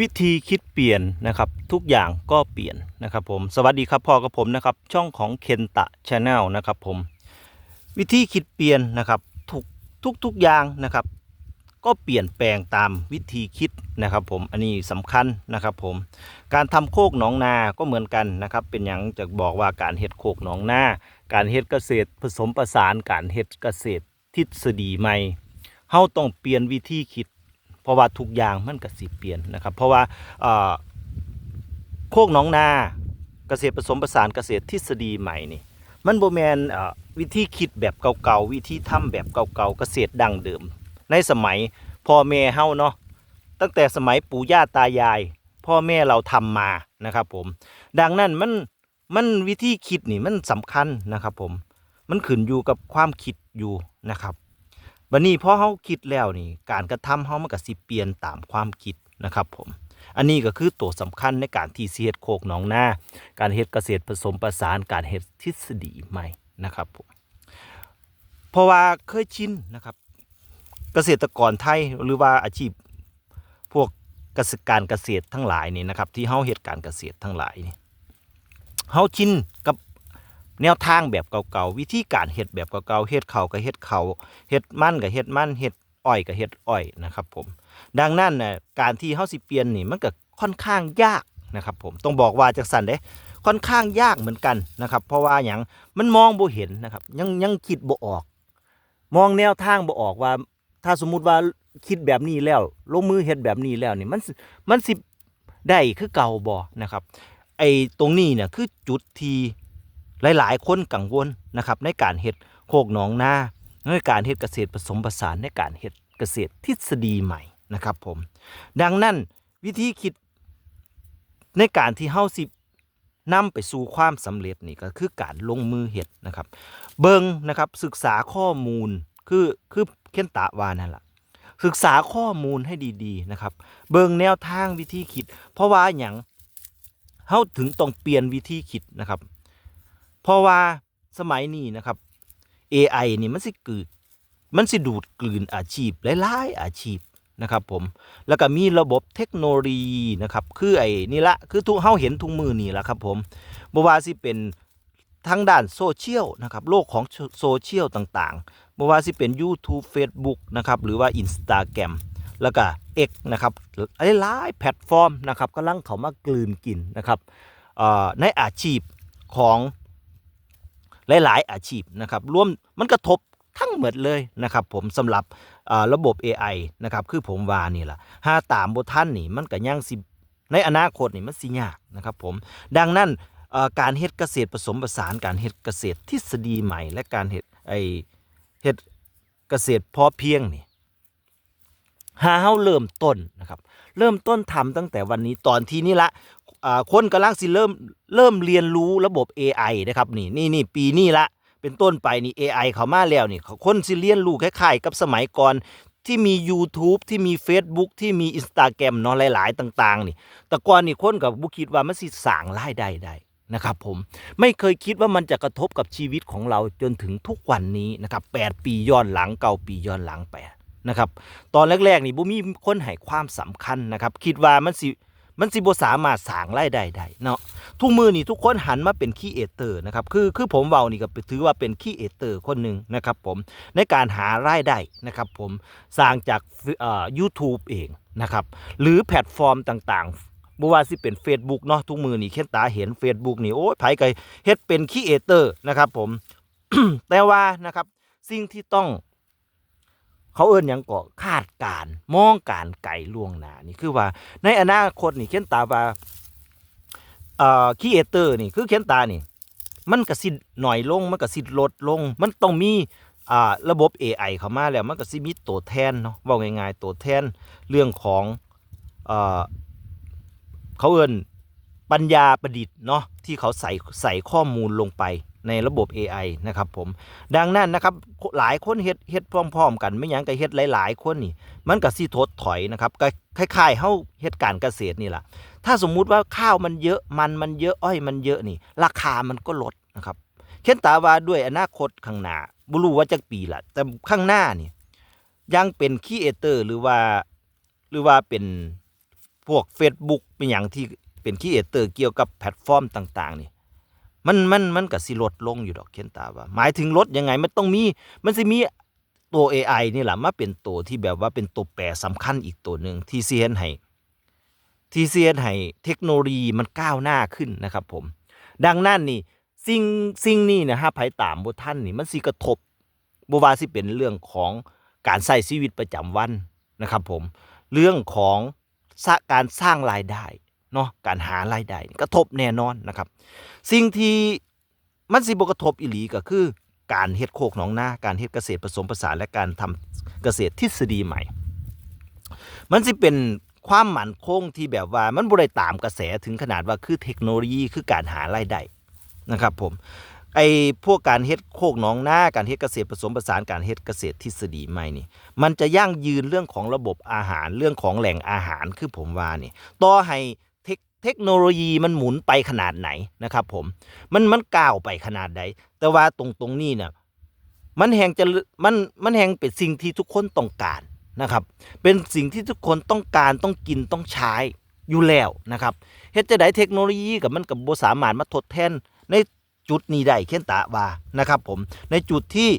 วิธีคิดเปลี่ยนนะครับ ทุกอย่างก็เปลี่ยนนะครับผมสวัสดีครับพ่อกับผมนะครับ ช่องของเคนตะชาแนลนะครับผม วิธีคิดเปลี่ยนนะครับทุกทุกทุกอย่างนะครับ ก็เปลี่ยนแปลงตามวิธีคิดนะครับผมอันนี้สำคัญนะครับผม การทำโคกหนองนาก็เหมือนกันนะครับ เป็นอย่างจะบอกว่าการเฮ็ดโคกหนองนา การเฮ็ดเกษตรผสมประสานการเฮ็ดเกษตรทฤษฎีใหม่เฮาต้องเปลี่ยนวิธีคิด เพราะว่าทุกอย่างมันก็สิเปลี่ยนนะครับเพราะว่าโคกหนองนาเกษตรผสมผสานเกษตรทฤษฎีใหม่นี่มันโบแมนวิธีคิดแบบเก่าๆวิธีทำแบบเก่าๆเกษตรดั้งเดิม ในสมัยพ่อแม่เฮาเนาะตั้งแต่สมัยปู่ย่าตายาย พ่อแม่เราทำมานะครับผม ดังนั้นมันมันวิธีคิดนี่มันสำคัญนะครับผมมันขึ้นอยู่กับความคิดอยู่นะครับ วันนี้พอเฮาคิดแล้วนี่การกระทำเฮามันก็สิเปลี่ยนตามความคิดนะครับผมอันนี้ก็คือตัวสำคัญในการที่สิเฮ็ดโคกหนองนาการเฮ็ดเกษตรผสมประสานการเฮ็ดทฤษฎีใหม่นะครับผมเพราะว่าเคยชินนะครับ เกษตรกรไทยหรือว่าอาชีพพวกเกษตรการเกษตรทั้งหลายนี่นะครับที่เฮาเฮ็ดการเกษตรทั้งหลายนี่เฮาชินกับ แนวทางแบบเก่าๆวิธีการเฮ็ดแบบเก่าๆเฮ็ดเขาก็เฮ็ดเขาเฮ็ดมันก็เฮ็ดมันเฮ็ดอ้อยก็เฮ็ดอ้อยนะครับผมดังนั้นนะการที่เฮาสิเปลี่ยนนี่มันก็ค่อนข้างยากนะครับผมต้องบอกว่าจังซั่นเด้ค่อนข้างยากเหมือนกันนะครับเพราะว่าหยังมันมองบ่เห็นนะครับยังยังคิดบ่ออก มองแนวทางบ่ออกว่า ถ้าสมมุติว่าคิดแบบนี้แล้วลงมือเฮ็ดแบบนี้แล้วนี่มันมันสิได้คือเก่าบ่นะครับไอ้ตรงนี้เนี่ยคือจุดที่ หลายๆ คนกังวลนะครับในการเฮ็ดโคกหนองนาในการเฮ็ดเกษตรผสมผสานในการเฮ็ดเกษตรทฤษฎีใหม่นะครับผมดังนั้นวิธีคิดในการที่เฮาสินำไปสู่ความสำเร็จนี่ก็คือการลงมือเฮ็ดนะครับ เบิงนะครับศึกษาข้อมูลคือคือเคนตะวานั่นแหละศึกษาข้อมูลให้ดีๆนะครับ เบิงแนวทางวิธีคิด เพราะว่าอย่างเฮาถึงต้องเปลี่ยนวิธีคิดนะครับ เพราะว่าสมัยนี้นะครับ AI นี่มันสิกืดมันสิดูดกลืนอาชีพหลายๆอาชีพนะครับผมแล้วก็มีระบบเทคโนโลยีนะครับคือไอ้นี่ละคือทุกเฮาเห็นทุกมือนี่ละครับผมบ่ว่าสิเป็นทางด้านโซเชียลนะครับโลกของโซเชียลต่างๆไม่ว่าสิเป็น YouTube Facebook นะครับหรือว่า Instagram แล้วก็ X นะครับหลายๆแพลตฟอร์มนะครับกำลังเขามากลืนกินนะครับในอาชีพของ หลาย ๆ อาชีพนะครับรวมมันกระทบทั้งหมดเลยนะครับผมสำหรับระบบ AI นะครับคือผมว่านี่แหละถ้าตามบทท่านนี่มันก็ยังสิในอนาคตนี่มันสิยากนะครับผมดังนั้นการเฮ็ดเกษตรผสมผสานการเฮ็ดเกษตรทฤษฎีใหม่ และการเฮ็ดไอเฮ็ดเกษตรพอเพียงนี่หาเฮาเริ่มต้นนะครับเริ่มต้นทำตั้งแต่วันนี้ตอนที่นี่ละ คนกำลังสิเริ่มเริ่มเรียนรู้ระบบ AI นะครับนี่นี่นี่ปีนี้ละเป็นต้นไปนี่ AI เขามาแล้วนี่คนสิเรียนรู้คล้ายๆกับสมัยก่อนที่มี YouTube ที่มี Facebook ที่มี Instagram เนาะหลาย ๆ ต่าง ๆ นี่ แต่ก่อนนี่คนกับบุคิดว่ามันสิสร้างรายได้ได้นะครับผมไม่เคยคิดว่ามันจะกระทบกับชีวิตของเราจนถึงทุกวันนี้นะครับ8ปีย้อนหลังเก้าปีย้อนหลังไปนะครับตอนแรก ๆ นี่บ่มีคนให้ความสำคัญนะครับ คิดว่ามันสิ มันสิบ่สามารถสร้างรายได้ได้เนาะทุกมือนี่ทุกคนหันมาเป็นคีเอเตอร์นะครับคือคือผมเว้านี่ก็ถือว่าเป็นคีเอเตอร์คนหนึ่งนะครับผมในการหารายได้นะครับผมสร้างจากเอ่อ YouTube เองนะครับหรือแพลตฟอร์มต่างๆบ่ว่าสิเป็น Facebook เนาะทุกมือนี่เข็นตาเห็น Facebook นี่โอ้ยไผก็เฮ็ดเป็นคีเอเตอร์นะครับผมแต่ว่านะครับสิ่งที่ต้อง เขาเอิ้นยังก็คาดการ์มองการไกลล่วงหน้านี่คือว่า ในอนาคตนี่เข็นตาว่าเอ่อคีเอเตอร์นี่คือเข็นตานี่ มันก็สิหน่อยลงมันก็สิลดลง มันต้องมีอ่าระบบ AI เข้ามาแล้วมันก็สิมีตัวแทนเนาะว้าง่ายๆตัวแทนเรื่องของเอ่อเขาเอินปัญญาประดิษฐ์เนาะที่เขาใส่ใส่ข้อมูลลงไป ในระบบ AI นะครับผมดังนั้นนะครับหลายคนเฮ็ดเฮ็ดพร้อม ๆ กันไม่หยังก็เฮ็ดหลาย ๆ คนนี่ มันก็สิทดถอยนะครับก็คล้ายๆเฮาเฮ็ดการเกษตรนี่แหละถ้าสมมุติว่าข้าวมันเยอะมันมันเยอะอ้อยมันเยอะนี่ ราคามันก็ลดนะครับเช่นตาว่าด้วยอนาคตข้างหน้าบ่รู้ว่าจักปีละแต่ข้างหน้านี่ยังเป็นคีเอเตอร์หรือว่าหรือว่าเป็นพวก Facebook เป็นอย่างที่เป็นครีเอเตอร์เกี่ยวกับแพลตฟอร์มต่าง ๆ นี่ มันมันมันก็สิลดลงอยู่ดอกเขียนตาว่า หมายถึงลดยังไงมันต้องมี มันสิมีตัว AI นี่แหละมาเป็นตัวที่แบบว่าเป็นตัวแปรสำคัญอีกตัวหนึ่งที่เซียนให้ที่เซียนให้เทคโนโลยีมันก้าวหน้าขึ้นนะครับผม ดังนั้นนี่สิ่งสิ่งนี้นะฮะไผตามบท่านนี่มันสิกระทบบว่าสิเป็นเรื่องของการใช้ชีวิตประจำวันนะครับผม เรื่องของการสร้างรายได้ เนาะการหารายได้กระทบแน่นอนนะครับ สิ่งที่มันสิบกระทบอีหลีก็คือ การเฮ็ดโคกหนองนาการเฮ็ดเกษตรผสมผสานและการทำเกษตรทฤษฎีใหม่ มันสิเป็นความหมั่นคงที่แบบว่ามันบ่ได้ตามกระแสถึงขนาดว่าคือเทคโนโลยีคือการหารายได้นะครับผมไอ้พวกการเฮ็ดโคกหนองนาการเฮ็ดเกษตรผสมผสานการเฮ็ดเกษตรทฤษฎีใหม่นี่ มันจะยั่งยืนเรื่องของระบบอาหารเรื่องของแหล่งอาหารคือผมว่านี่ต่อให้ เทคโนโลยีมันหมุนไปขนาดไหนนะครับผมมันมันก้าวไปขนาดใดแต่ว่าตรงตรงนี้เนี่ยมันแห่งจะมันมันแห่งเป็นสิ่งที่ทุกคนต้องการนะครับ เป็นสิ่งที่ทุกคนต้องการต้องกินต้องใช้อยู่แล้วนะครับเฮ็ดจะได้เทคโนโลยีกับมันกับบสามารถมาทดแทนในจุดนี้ได้เขียนตะว่านะครับผมในจุดที่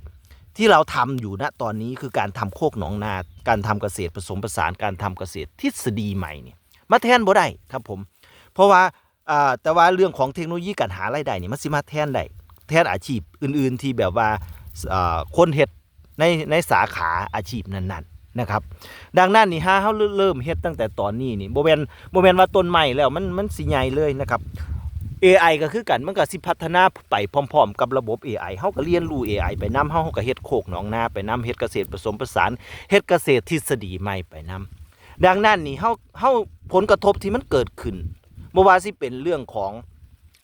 ที่เราทำอยู่ณตอนนี้คือการทำโคกหนองนา การทำเกษตรผสมผสานการทำเกษตรทฤษฎีใหม่เนี่ยมาแทนบ่ได้ครับผม เพราะว่าแต่ว่าเรื่องของเทคโนโลยีการหารายได้นี่มันสิมาแทนได้แทนอาชีพอื่น ๆ ที่แบบว่าคนเฮ็ดในในสาขาอาชีพนั้น ๆนะครับดังนั้นนี่ฮะเฮาเริ่มเฮ็ดตั้งแต่ตอนนี้นี่บ่แม่นบ่แม่นว่าต้นใหม่แล้วมันมันสิใหญ่เลยนะครับ AI ก็คือกันมันก็สิพัฒนาไปพร้อม ๆ กับระบบ AI เฮาก็เรียนรู้ AI ไปนํเฮาก็เฮ็ดโคกหนองนาไปนํเฮ็ดเกษตรผสมผสานเฮ็ดเกษตรทฤษฎีใหม่ไปนํดังนั้นนี่เฮาเฮาผลกระทบที่มันเกิดขึ้น บ่ว่าสิเป็นเรื่องของ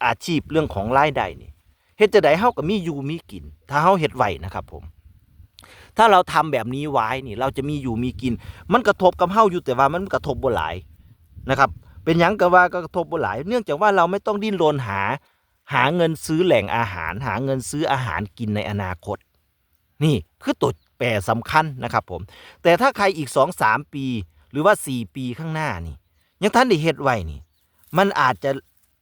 อาชีพเรื่องของรายได้นี่เฮ็ดจะได้เฮาก็มีอยู่มีกิน ถ้าเฮาเฮ็ดไหวนะครับผม ถ้าเราทำแบบนี้ไว้นี่ เราจะมีอยู่มีกิน มันกระทบกับเฮาอยู่แต่ว่ามันกระทบบ่หลายนะครับ เป็นหยังก็ว่าก็กระทบบ่หลาย เนื่องจากว่าเราไม่ต้องดิ้นรนหา หาเงินซื้อแหล่งอาหาร หาเงินซื้ออาหารกินในอนาคต นี่คือตัวแปรสำคัญนะครับผม แต่ถ้าใครอีก 2 3 ปี หรือว่า 4 ปีข้างหน้านี่ ยังท่านได้เฮ็ดไว้นี่ มันอาจจะ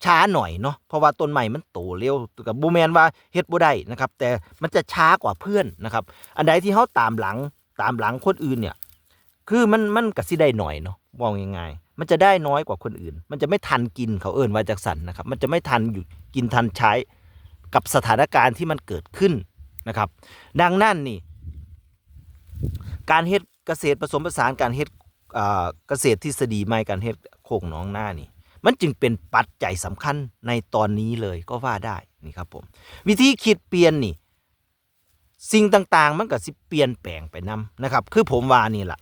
ช้าหน่อยเนาะเพราะว่าต้นใหม่มันโตเร็วกับบูแมนว่าเฮ็ดบ่ได้นะครับ แต่มันจะช้ากว่าเพื่อนนะครับ อันใดที่เขาตามหลังตามหลังคนอื่นเนี่ย คือมันมันก็สิได้หน่อยเนาะมองยังไงมันจะได้น้อยกว่าคนอื่น มันจะไม่ทันกินเขาเอิ้นว่าจักสันนะครับ มันจะไม่ทันอยู่กินทันใช้กับสถานการณ์ที่มันเกิดขึ้นนะครับ ดังนั้นนี่การเฮ็ดเกษตรผสมผสานการเฮ็ดเกษตรทฤษฎีใหม่การเฮ็ดโคกหนองหน้านี่ มันจึงเป็นปัจจัยสำคัญในตอนนี้เลยก็ว่าได้นี่ครับผมวิธีคิดเปลี่ยนนี่สิ่งต่างๆ มันก็สิเปลี่ยนแปลงไปนํนะครับ คือผมว่านี่แหละ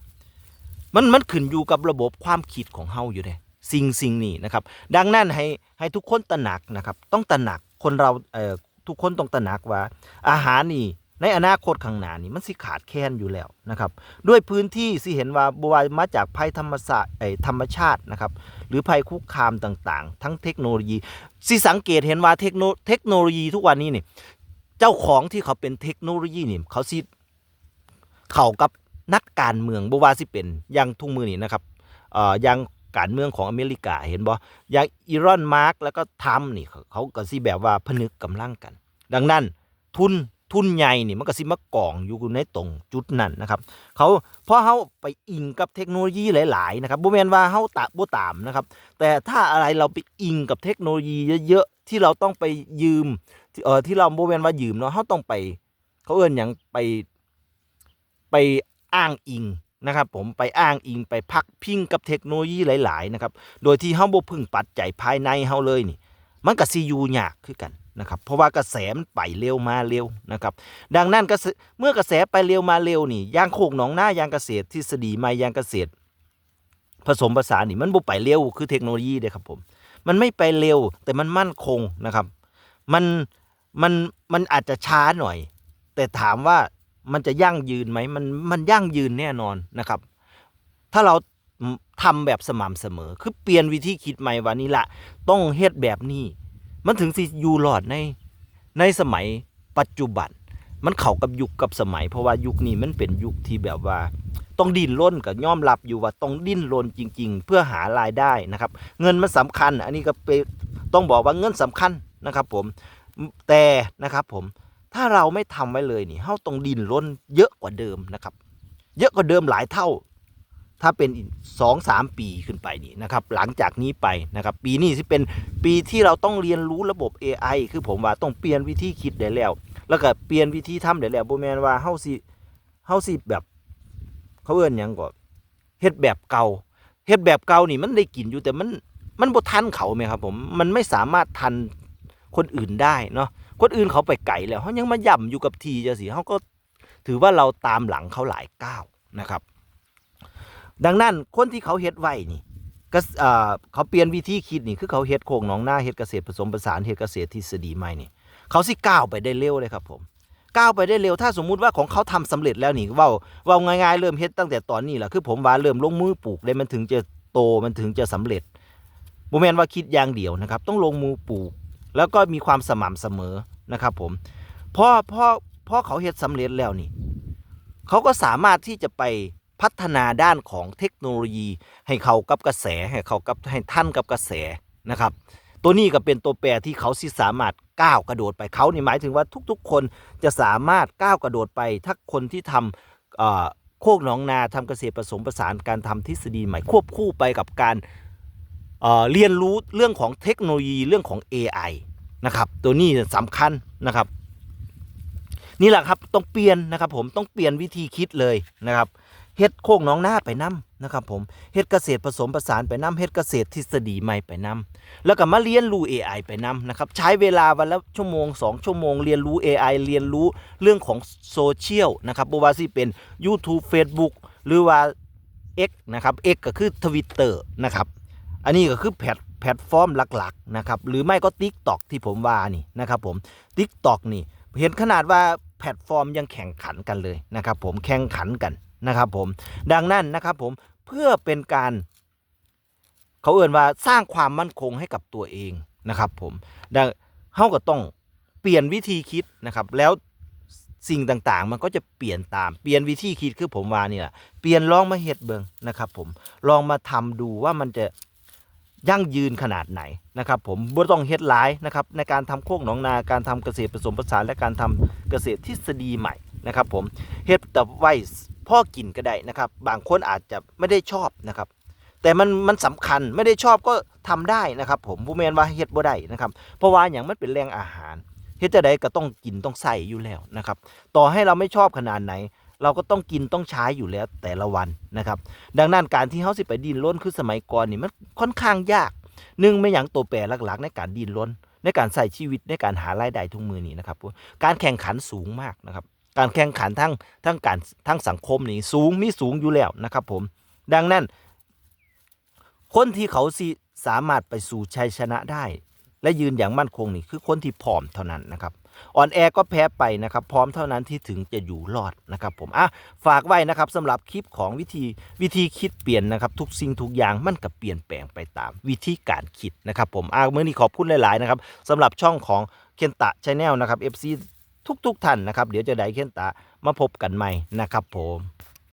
มันมันขึ้นอยู่กับระบบความคิดของเฮาอยู่เด้สิ่งสิ่งนี้นะครับ ดังนั้นให้ให้ทุกคนตระหนักนะครับ ต้องตระหนักคนเราเอ่อทุกคนต้องตระหนักว่า อาหารนี่ ในอนาคตข้างหน้านี่มันสิขาดแคลนอยู่แล้วนะครับ ด้วยพื้นที่สิเห็นว่าบวามาจากภัยธรรมศาสตร์ไอธรรมชาตินะครับ หรือภัยคุกคามต่างๆ ทั้งเทคโนโลยี สิสังเกตเห็นว่าเทคโนเทคโนโลยีทุกวันนี้นี่เจ้าของที่เขาเป็นเทคโนโลยีนี่เขาสิเข้ากับนักการเมืองบว่าสิเป็นอย่างทุกมือนี่นะครับเอ่ออย่างการเมืองของอเมริกาเห็นบ่อย่างอีรอนมาร์กแล้วก็ทรัมป์นี่เขาเขาก็สิแบบว่าผนึกกำลังกัน ดังนั้นทุน ทุนใหญ่นี่มันก็สิมากองอยู่ในตรงจุดนั้นนะครับเขาเพราะเขาไปอิงกับเทคโนโลยีหลาย ๆ นะครับบ่แมนว่าเขาตะบ่ตามนะครับแต่ถ้าอะไรเราไปอิงกับเทคโนโลยีเยอะๆที่เราต้องไปยืมเออที่เราบ่แมนว่ายืมเนาะเขาต้องไป เขาเอิ้นหยังไปไปอ้างอิงนะครับผมไปอ้างอิงไปพักพิงกับเทคโนโลยีหลาย ๆ นะครับ โดยที่เฮาบ่พึ่งปัจจัยภายในเฮาเลยนี่ มันก็สิอยู่ยากคือกัน นะครับเพราะว่ากระแสมันไปเร็วมาเร็วนะครับดังนั้นเมื่อกระแสไปเร็วมาเร็วนี่ยางโคกหนองหน้ายางเกษตรทฤษฎีใหม่ยางเกษตร ผสมผสานนี่มันบ่ไปเร็วคือเทคโนโลยีเด้ครับผมมันไม่ไปเร็วแต่มันมั่นคงนะครับมันมันมันอาจจะช้าหน่อย แต่ถามว่ามันจะยั่งยืนไหมมันมันยั่งยืนแน่นอนนะครับ ถ้าเราทำแบบสม่ำเสมอ คือเปลี่ยนวิธีคิดใหม่วันนี้ละต้องเฮ็ดแบบนี้ มันถึงสิอยู่รอดในในสมัยปัจจุบัน มันเข้ากับยุคกับสมัย เพราะว่ายุคนี้มันเป็นยุคที่แบบว่า ต้องดิ้นรนกับยอมรับอยู่ว่าต้องดิ้นรนจริง ๆ เพื่อหารายได้นะครับ เงินมันสำคัญ อันนี้ก็ไปต้องบอกว่าเงินสำคัญนะครับผมแต่นะครับผมถ้าเราไม่ทำไว้เลยนี่เฮาต้องดิ้นรนเยอะกว่าเดิมนะครับ เยอะกว่าเดิมหลายเท่า ถ้าเป็นสองสามปีขึ้นไปนี่นะครับหลังจากนี้ไปนะครับปีนี้ที่เป็นปีที่เราต้องเรียนรู้ระบบ AI คือผมว่าต้องเปลี่ยนวิธีคิดได้แล้ว แล้วก็เปลี่ยนวิธีทำได้แล้วโบแมนว่าเฮาสิเฮาสิแบบเขาเอิ้อนยังก็เฮ็ดแบบเก่าเฮ็ดแบบเก่านี่มันได้กินอยู่แต่มันมันบ่ทันเขาแม่ครับผมมันไม่สามารถทันคนอื่นได้เนาะคนอื่นเขาไปไกลแล้วเขายังมาย่ำอยู่กับทีจังซี่เฮาก็ถือว่าเราตามหลังเขาหลายก้าวนะครับ ดังนั้นคนที่เขาเฮ็ดไว้นี่ก็เอ่อเขาเปลี่ยนวิธีคิดนี่คือเขาเฮ็ดโคกหนองหน้าเฮ็ดเกษตรผสมผสานเฮ็ดเกษตรทฤษฎีใหม่นี่ เขาสิก้าวไปได้เร็วเลยครับผมก้าวไปได้เร็วถ้าสมมุติว่าของเขาทำสำเร็จแล้วนี่เว่าเว่าง่ายๆเริ่มเฮ็ดตั้งแต่ตอนนี้แหละคือผมว่าเริ่มลงมือปลูกเลยมันถึงจะโตมันถึงจะสำเร็จโมเมนว่าคิดอย่างเดียวนะครับ ต้องลงมือปลูก แล้วก็มีความสม่ำเสมอนะครับผมพอพอพอเขาเฮ็ดสำเร็จแล้วนี่เขาก็สามารถที่จะไป พัฒนาด้านของเทคโนโลยี ให้เขากับกระแสให้เขากับให้ท่านกับกระแสนะครับ ตัวนี้ก็เป็นตัวแปรที่เขาสิสามารถก้าวกระโดดไปเขานี่หมายถึงว่าทุกๆ คนจะสามารถก้าวกระโดดไป ถ้าคนที่ทำโคกหนองนาทำเกษตรผสมผสานการทำทฤษฎีใหม่ควบคู่ไปกับการเเรียนรู้เรื่องของเทคโนโลยีเรื่องของ AI นะครับตัวนี้สำคัญนะครับนี่แหละครับต้องเปลี่ยนนะครับผมต้องเปลี่ยนวิธีคิดเลยนะครับ เฮ็ดโคกหน้องหน้าไปนํนะครับผมเฮ็ดเกษตรผสมผสานไปนํเฮ็ดเกษตรทฤษฎีใหม่ไปนํแล้วก็มาเรียนรู้ AI ไปนํนะครับใช้เวลาวันละชั่วโมง 2 ชั่วโมง เรียนรู้ AI เรียนรู้เรื่องของโซเชียลนะครับบ่ว่าสิเป็น YouTube Facebook หรือว่า X นะครับ X ก็คือ Twitter นะครับอันนี้ก็คือแพลตแพลตฟอร์มหลักๆนะครับหรือไม่ก็ TikTok ที่ผมว่านี่นะครับผม TikTok นี่เห็นขนาดว่าแพลตฟอร์มยังแข่งขันกันเลยนะครับผมแข่งขันกันนะครับผมดังนั้นนะครับผมเพื่อเป็นการ เขาเอื่นว่าสร้างความมั่นคงให้กับตัวเองนะครับผมดังเฮาก็ต้องเปลี่ยนวิธีคิดนะครับแล้วสิ่งต่างๆ มันก็จะเปลี่ยนตาม เปลี่ยนวิธีคิดคือผมว่านี่แหละเปลี่ยนลองมาเฮ็ดเบิงนะครับผมลองมาทำดูว่ามันจะยั่งยืนขนาดไหนนะครับผมบ่ต้องเฮ็ดหลายนะครับในการทำโคกหนองนาการทำเกษตรผสมผสานและการทำเกษตรทฤษฎีใหม่นะครับผมเฮ็ดแต่ไว้ พ่อกินก็ได้นะครับ บางคนอาจจะไม่ได้ชอบนะครับ แต่มันมันสำคัญไม่ได้ชอบก็ทำได้นะครับ ผมผู้แมนว่าเฮ็ดบ่ได้นะครับ เพราะว่าอย่างมันเป็นแรงอาหารเฮ็ดจะได้ก็ต้องกินต้องใส่อยู่แล้วนะครับ ต่อให้เราไม่ชอบขนาดไหน เราก็ต้องกินต้องใช้อยู่แล้วแต่ละวันนะครับ ดังนั้นการที่เฮาสิไปดินล้นคือสมัยก่อนนี่มันค่อนข้างยากหนึ่งไม่อย่างตัวแปรหลักๆ ในการดินล้นในการใส่ชีวิตในการหารายได้ทุกมือนี้นะครับการแข่งขันสูงมากนะครับ การแข่งขันทั้งทั้งการทั้งสังคมนี่สูงมีสูงอยู่แล้วนะครับผมดังนั้น คนที่เขาสสามารถไปสู่ชัยชนะได้ และยืนอย่างมั่นคงนี่คือคนที่พร้อมเท่านั้นนะครับอ่อนแอก็แพ้ไปนะครับ พร้อมเท่านั้นที่ถึงจะอยู่รอดนะครับผมอะฝากไว้นะครับสำหรับคลิปของวิธีวิธีคิดเปลี่ยนนะครับ ทุกสิ่งทุกอย่างมันก็เปลี่ยนแปลงไปตามวิธีการคิดนะครับผมอะเมื่อนี้ขอบคุณหลาย ๆ นะครับสำหรับช่องของเคนตะชาแนลนะครับ FC ทุกๆท่านนะครับ เดี๋ยวจะได้เคนตะมาพบกันใหม่นะครับผม